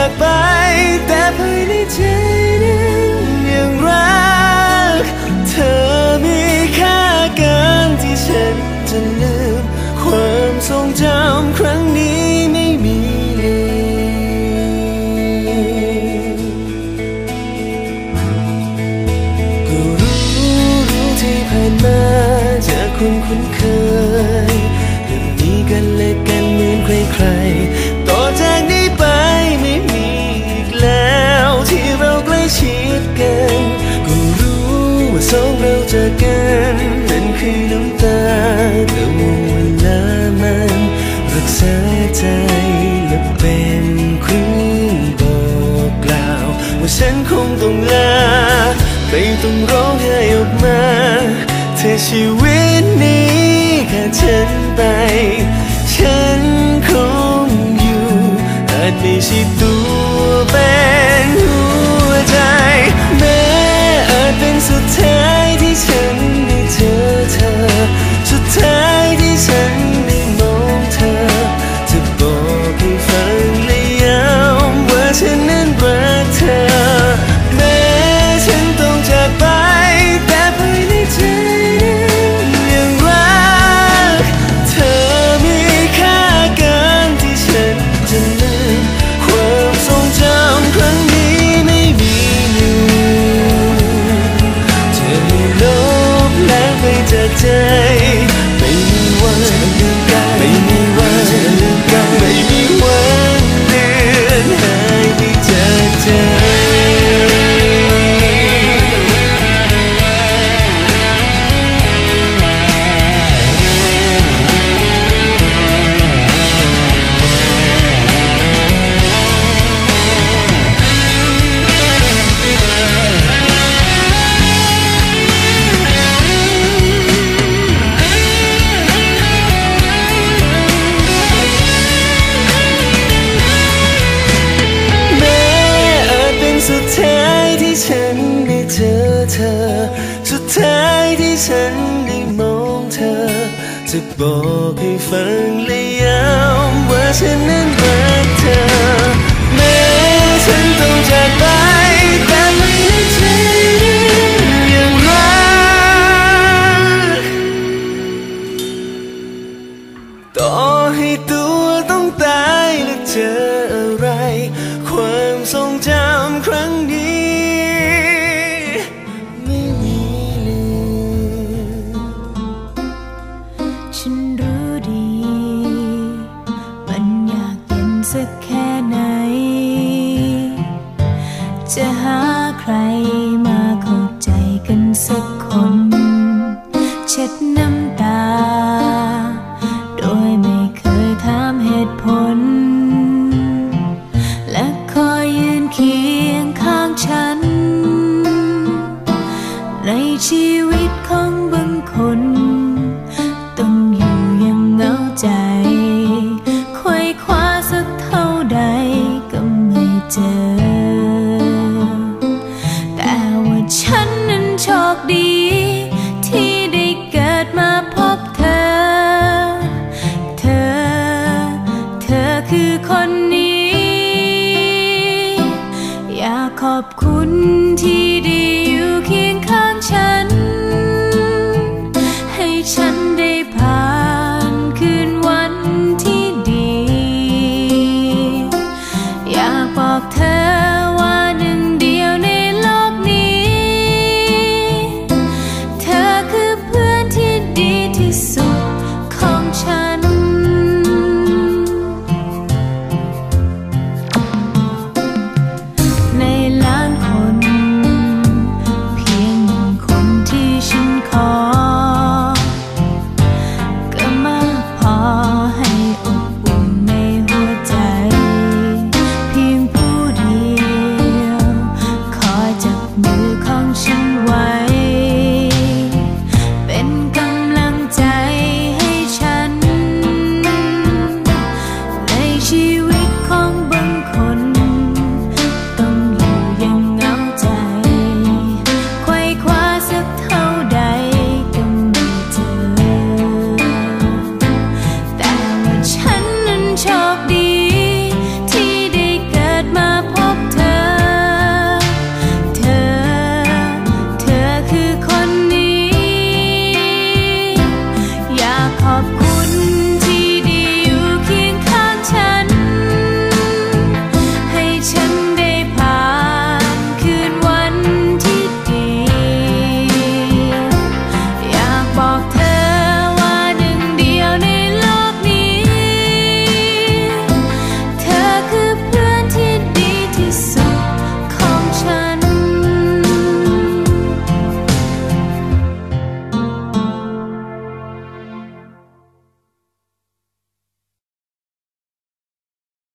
จากไป แต่ภายในใจนั้นยังรัก เธอมีค่าเกินที่ฉันจะลืม ความทรงจำครั้งนี้ไม่มีก็รู้รู้ที่ผ่านมาจากคนคุ้นเคย สองเราเจอกันนั่นคือน้ำตาแต่ว่าเวลามันรักษาใจและเป็นเครื่องบอกกล่าว ว่าฉันคงต้องลาไม่ต้องร้องไห้ออกมา เธอชีวิตนี้ขาดฉันไป ฉันคงอยู่อาจไม่ใช่ตัวเป็น บอกให้ฟังและย้ำว่าฉันนั้นรักเธอ แม้ฉันต้องจากไปแต่ไม่ในใจยังรักต่อให้ตัวต้องตายและเจออะไร ความทรงจำ เอ